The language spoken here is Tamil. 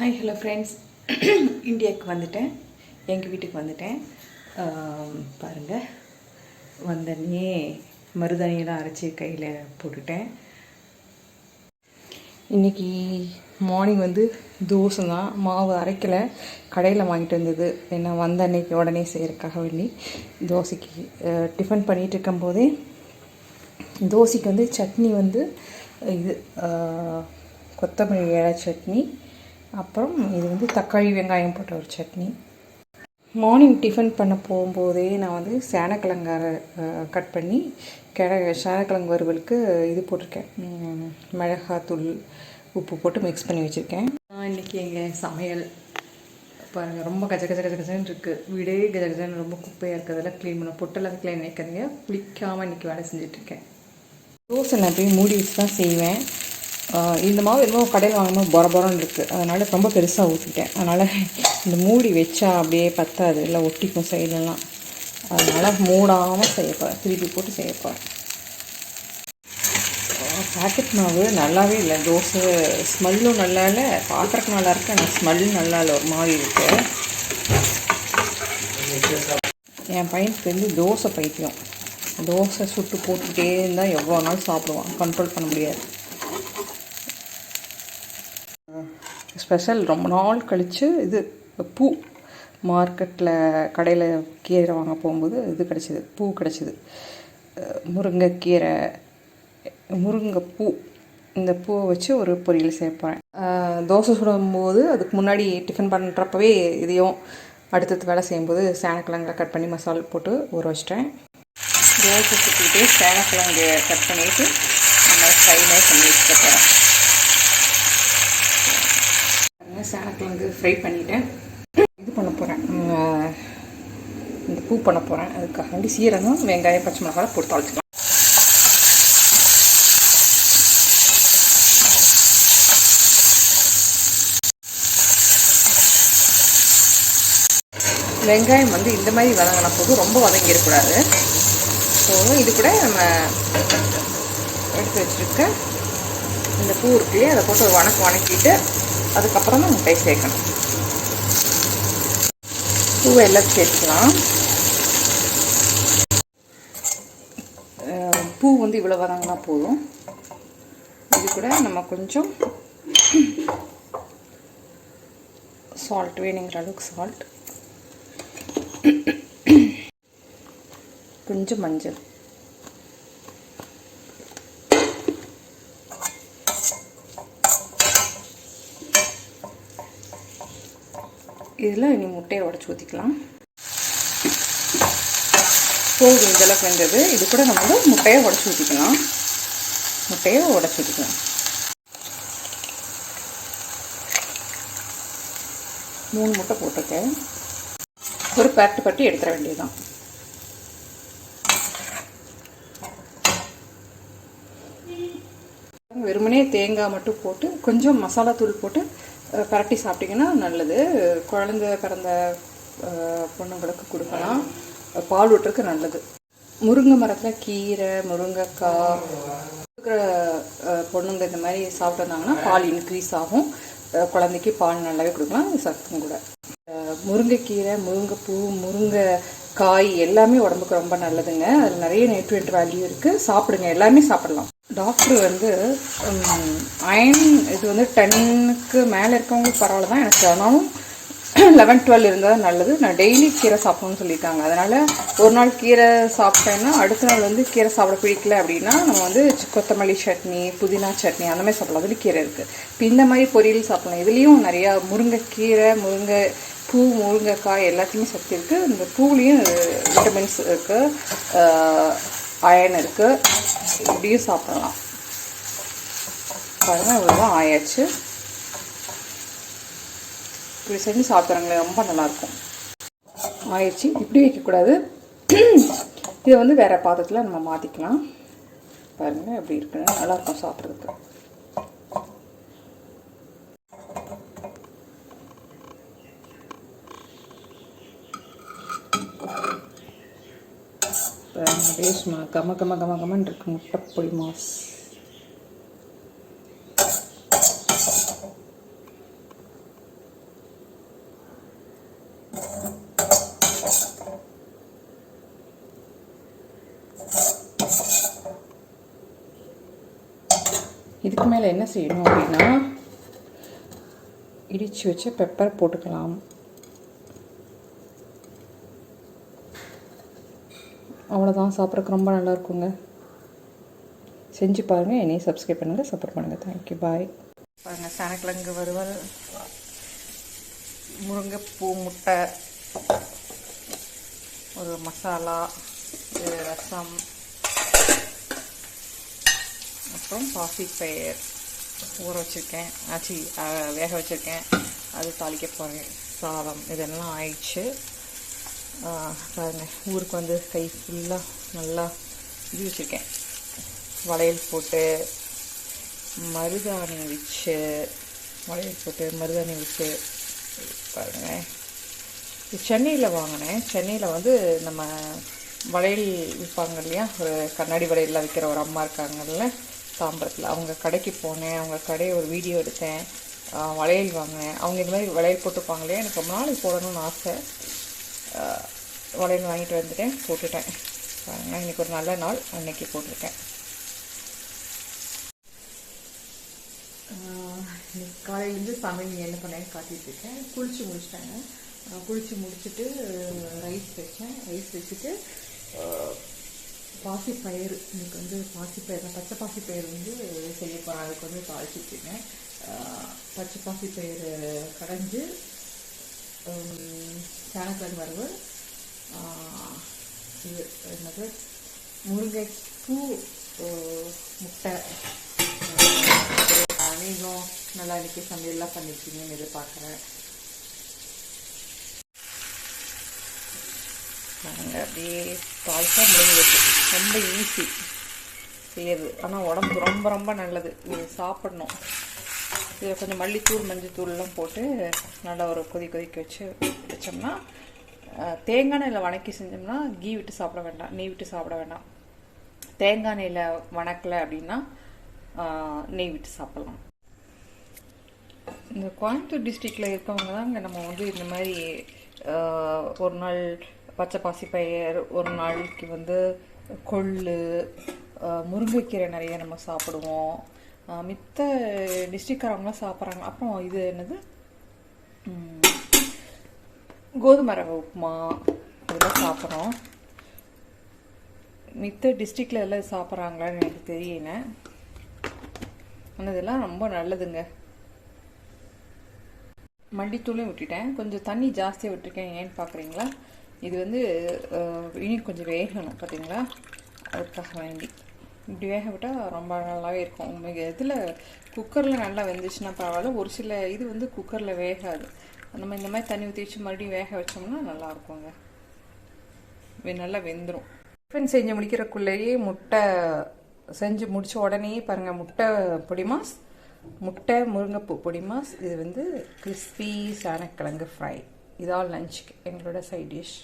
ஹாய் ஹலோ ஃப்ரெண்ட்ஸ் இந்தியாவுக்கு வந்துட்டேன். எங்கள் வீட்டுக்கு வந்துட்டேன். பாருங்கள் வந்தோடனே மருதாணியெல்லாம் அரைச்சி கையில் போட்டுட்டேன். இன்றைக்கி மார்னிங் வந்து தோசை தான். மாவு அரைக்கலை. கடையில் வாங்கிட்டு வந்தது. ஏன்னா வந்த அன்னைக்கு உடனே செய்கிறதுக்காக வேண்டி தோசைக்கு டிஃபன் பண்ணிகிட்டு இருக்கும்போதே தோசைக்கு வந்து சட்னி வந்து இது கொத்தமல்லி இலை சட்னி அப்புறம் இது வந்து தக்காளி வெங்காயம் போட்ட ஒரு சட்னி. மார்னிங் டிஃபன் பண்ண போகும்போதே நான் வந்து சேனக்கிழங்க கட் பண்ணி கிழ சேனக்கிழங்கு வறுவலுக்கு இது போட்டிருக்கேன். மிளகாத்தூள் உப்பு போட்டு மிக்ஸ் பண்ணி வச்சுருக்கேன். நான் இன்றைக்கி எங்கள் சமையல் பாருங்கள் ரொம்ப கஜ கஜ கஜ கஜன்னு இருக்குது வீடே கஜ கஜன்னு ரொம்ப குப்பையாக இருக்கிறதெல்லாம் க்ளீன் பண்ண பொட்டெல்லாம் க்ளீன் நினைக்காதீங்க குளிக்காமல் இன்றைக்கி வேலை செஞ்சிட்ருக்கேன் தோசை நான் போய் மூடி வச்சு தான் செய்வேன். இந்த மாவு என்னமோ கடையில் வாங்கணும் பொர பொரன்னு இருக்குது அதனால் ரொம்ப பெருசாக ஊற்றிட்டேன் அதனால் இந்த மூடி வச்சா அப்படியே பத்தாது. இல்லை ஒட்டிக்கும் சைடுலலாம். அதனால் மூடாமல் செய்யப்போகிறேன் திருப்பி போட்டு செய்யப்போகிறேன் பேக்கெட் மாவு நல்லாவே இல்லை. தோசை ஸ்மெல்லும் நல்லா இல்லை. பார்க்குறக்கு நல்லா இருக்கு. ஆனால் ஸ்மெல்லும் நல்லா இல்லை. ஒரு மாதிரி இருக்கு. என் பையனுக்கு வந்து தோசை பைத்தியம். தோசை சுட்டு போட்டுகிட்டே இருந்தால் எவ்வளோ நாள் சாப்பிடுவான். கண்ட்ரோல் பண்ண முடியாது. ஸ்பெஷல் ரொம்ப நாள் கழித்து இது பூ மார்க்கெட்டில் கடையில் கீரை வாங்க போகும்போது இது கிடச்சிது பூ கிடச்சிது. முருங்கைக்கீரை முருங்கைப்பூ இந்த பூவை வச்சு ஒரு பொரியல் சேர்ப்பேன் தோசை சுடும்போது அதுக்கு முன்னாடி டிஃபன் பண்ணுறப்பவே இதையும் அடுத்தது வேலை செய்யும்போது சேனக்கிழங்கை கட் பண்ணி மசாலா போட்டு ஊற வச்சிட்டேன். தோசை சுற்றிக்கிட்டே சேனக்கிழங்கு கட் பண்ணிவிட்டு நம்ம ஃப்ரை மாதிரி பண்ணி வச்சுக்க போகிறேன் பாருங்க, ஃப்ரை பண்ணிவிட்டேன் இது பண்ண போகிறேன் இந்த பூ பண்ண போகிறேன் அதுக்காண்டி சீரகம் வெங்காயம் பச்சை மிளகாய் போட்டு தொலைச்சிக்கலாம் வெங்காயம் வந்து இந்த மாதிரி வதங்கின போது ரொம்ப வதங்கிடக்கூடாது. ஸோ இது கூட நம்ம எடுத்து வச்சுருக்க இந்த பூ இருக்கு அதை போட்டு வணக்கம் வணக்கிட்டு அதுக்கப்புறம் தான் முட்டை சேர்க்கணும். பூவை எல்லாம் சேர்க்கலாம் பூ வந்து இவ்வளோ வதங்கினா போதும். இது கூட நம்ம கொஞ்சம் சால்ட் வேணுங்கிற அளவுக்கு சால்ட் கொஞ்சம் மஞ்சள். இதில் இனி முட்டையை உடச்சி ஊற்றிக்கலாம். போகுது இந்தளவுக்கு வெந்தது இது கூட நம்ம வந்து முட்டையை உடச்சி ஊற்றிக்கலாம். முட்டையை உடச்சி ஊற்றிக்கலாம். மூணு முட்டை போட்டிருக்கேன். ஒரு பேட்டு பட்டி எடுத்துட வேண்டியதுதான். வெறுமனே தேங்காய் மட்டும் போட்டு கொஞ்சம் மசாலா தூள் போட்டு பரட்டி சாப்பிட்டிங்கன்னா நல்லது. குழந்த பிறந்த பொண்ணுங்களுக்கு கொடுக்கலாம். பால் ஊட்டுறதுக்கு நல்லது. முருங்கை மரத்தில் கீரை முருங்கைக்காய் இருக்கிற பொண்ணுங்க இந்த மாதிரி சாப்பிட்டு வந்தாங்கன்னா பால் இன்க்ரீஸ் ஆகும். குழந்தைக்கு பால் நல்லாவே கொடுக்கலாம். சத்தும் கூட. முருங்கைக்கீரை முருங்கைப்பூ முருங்கை காய் எல்லாமே உடம்புக்கு ரொம்ப நல்லதுங்க. அதில் நிறைய நியூட்ரியன்ட் வேல்யூ இருக்குது சாப்பிடுங்க. எல்லாமே சாப்பிடலாம். டாக்டர் வந்து அயன் இது வந்து டென்னுக்கு மேலே இருக்கவங்களுக்கு பரவாயில்ல தான். எனக்கு ஆனாலும் லெவன் டுவெல் இருந்தால் நல்லது. நான் டெய்லி கீரை சாப்பிடணும்னு சொல்லியிருக்காங்க அதனால் ஒரு நாள் கீரை சாப்பிட்டேன்னா அடுத்த நாள் வந்து கீரை சாப்பிட பிடிக்கல அப்படின்னா நம்ம வந்து கொத்தமல்லி சட்னி புதினா சட்னி அந்த மாதிரி சாப்பிடலாம். அதுலேயும் கீரை இருக்குது இப்போ இந்த மாதிரி பொரியல் சாப்பிடலாம். இதுலேயும் நிறையா முருங்கைக்கீரை முருங்கை பூ முருங்கைக்காய் எல்லாத்தையுமே சக்தி இருக்குது இந்த பூவுலேயும் விட்டமின்ஸ் இருக்குது அயன் இருக்குது இப்படியும் சாப்பிடலாம். பாருங்கள் இவ்வளோதான் ஆயாச்சு. இப்படி செஞ்சு சாப்பிட்றாங்களே ரொம்ப நல்லாயிருக்கும். ஆயிடுச்சு. இப்படி வைக்கக்கூடாது. இதை வந்து வேறு பாத்திரத்தில் நம்ம மாற்றிக்கலாம் பாருங்கள் எப்படி இருக்குன்னு. நல்லாயிருக்கும் சாப்பிட்றதுக்கு. டேஸ்மா கம கம கம கமன் இருக்கு. முட்டைப்பொடி மாஸ். இதுக்கு மேலே என்ன செய்யணும் அப்படின்னா இடித்து வச்சு பெப்பர் போட்டுக்கலாம். அவ்வளோதான் சாப்பிட்றதுக்கு ரொம்ப நல்லாயிருக்குங்க செஞ்சு பாருங்கள் என்னையும் சப்ஸ்கிரைப் பண்ணுங்கள் சப்போர்ட் பண்ணுங்கள் தேங்க்யூ பாய் பாருங்கள் சேனக்கிழங்கு வறுவல். முருங்கைப்பூ முட்டை. ஒரு மசாலா. ரசம். அப்புறம் பாசிப்பயிர் ஊற வச்சுருக்கேன். ஆச்சி வேக வச்சுருக்கேன். அது தாளிக்க போகிறேன் சாதம். இதெல்லாம் ஆயிடுச்சு. பாருங்கள் ஊருக்கு வந்து கை ஃபுல்லாக நல்லா இது வச்சுருக்கேன். வளையல் போட்டு மருதாணி வச்சு வளையல் போட்டு மருதாணி வச்சு பாருங்கள் இது சென்னையில் வாங்கினேன். சென்னையில் வந்து நம்ம வளையல் விற்பாங்க இல்லையா? ஒரு கண்ணாடி வளையலில் விற்கிற ஒரு அம்மா இருக்காங்கல்ல தாம்பரத்தில். அவங்க கடைக்கு போனேன். அவங்க கடையை ஒரு வீடியோ எடுத்தேன். வளையல் வாங்கினேன். அவங்க இந்த மாதிரி வளையல் போட்டுப்பாங்க இல்லையா? எனக்கு ரொம்ப நாளைக்கு போடணும்னு ஆசை. வளையல் வாங்கிட்டு வந்துட்டேன். போட்டுட்டேன். பாருங்க இன்னைக்கு ஒரு நல்ல நாள். அன்னைக்கு போட்டிருக்கேன். காலையிலேருந்து சமையல் என்ன பண்ணேன்னு காட்டிட்டு இருக்கேன். குளிச்சு முடிச்சிட்டாங்க. குளித்து குளிச்சு முடிச்சுட்டு ரைஸ் வச்சேன். ரைஸ் வச்சுட்டு பாசிப்பயிறு. எனக்கு வந்து பாசிப்பயிறு பச்சை பாசிப்பயிறு வந்து செய்ய போகிறேன் அதுக்கு வந்து தாளிச்சு பச்சை பாசிப்பயிறு கடைஞ்சு சேனக்கிழங்கு வறுவல். இது என்னது? முருங்கைப்பூ முட்டை. அஹ், நீங்களும் நல்லா இன்றைக்கி சமையல்லாம் பண்ணிருக்கீங்கன்னு எதிர்பார்க்குறேன். நாங்கள் அப்படியே பால்சா முடிஞ்சு ரொம்ப ஈஸி செய்யறது. ஆனால் உடம்புக்கு ரொம்ப ரொம்ப நல்லது. இது சாப்பிடணும். இதில் கொஞ்சம் மல்லித்தூள் மஞ்சத்தூள்லாம் போட்டு நல்லா ஒரு கொதி கொதிக்க வச்சு வச்சோம்னா தேங்காய் எண்ணெயில் வணக்கி செஞ்சோம்னா கீ விட்டு சாப்பிட வேண்டாம் நெய் விட்டு சாப்பிட வேண்டாம். தேங்காய் எண்ணெயில் வணக்கலை அப்படின்னா நெய் விட்டு சாப்பிடலாம். இந்த கோயம்புத்தூர் டிஸ்ட்ரிக்டில் இருக்கவங்க தான் இங்கே நம்ம வந்து இந்த மாதிரி ஒரு நாள் பச்சை பாசிப்பயிர் ஒரு நாளைக்கு வந்து கொள்ளு முருங்கைக்கீரை நிறைய நம்ம சாப்பிடுவோம். மித்த டிஸ்ட்ரிக்ட்காரவங்களாம் சாப்பிட்றாங்க. அப்புறம் இது என்னது? கோதுமை ரவை உப்புமா இதெல்லாம் சாப்பிட்றோம். மித்த டிஸ்ட்ரிக்டில் எல்லாம் சாப்பிட்றாங்களான்னு எனக்கு தெரியல. ஆனால் இதெல்லாம் ரொம்ப நல்லதுங்க. மல்லித்தூளையும் விட்டுட்டேன். கொஞ்சம் தண்ணி ஜாஸ்தியாக விட்டுருக்கேன். ஏன்னு பார்க்குறீங்களா? இது வந்து இனி கொஞ்சம் வேகணும் பார்த்தீங்களா? அதுக்காக வேண்டி. இப்படி வேக விட்டால் ரொம்ப நல்லாவே இருக்கும். இதில் குக்கரில் நல்லா வெந்துச்சுன்னா பரவாயில்ல. ஒரு சில இது வந்து குக்கரில் வேகாது. நம்ம இந்த மாதிரி தண்ணி ஊற்றி வச்சு மறுபடியும் வேக வச்சோம்னா நல்லா இருக்குங்க வெ- நல்லா வெந்துடும் டிஃபன் செஞ்சு முடிக்கிறக்குள்ளேயே முட்டை செஞ்சு முடித்த உடனே பாருங்கள் முட்டை பொடிமாஸ் முட்டை முருங்கைப்பூ பொடிமாஸ் இது வந்து கிறிஸ்பி சேனக்கிழங்கு ஃப்ரை. இதால் லஞ்சுக்கு எங்களோட சைட் டிஷ்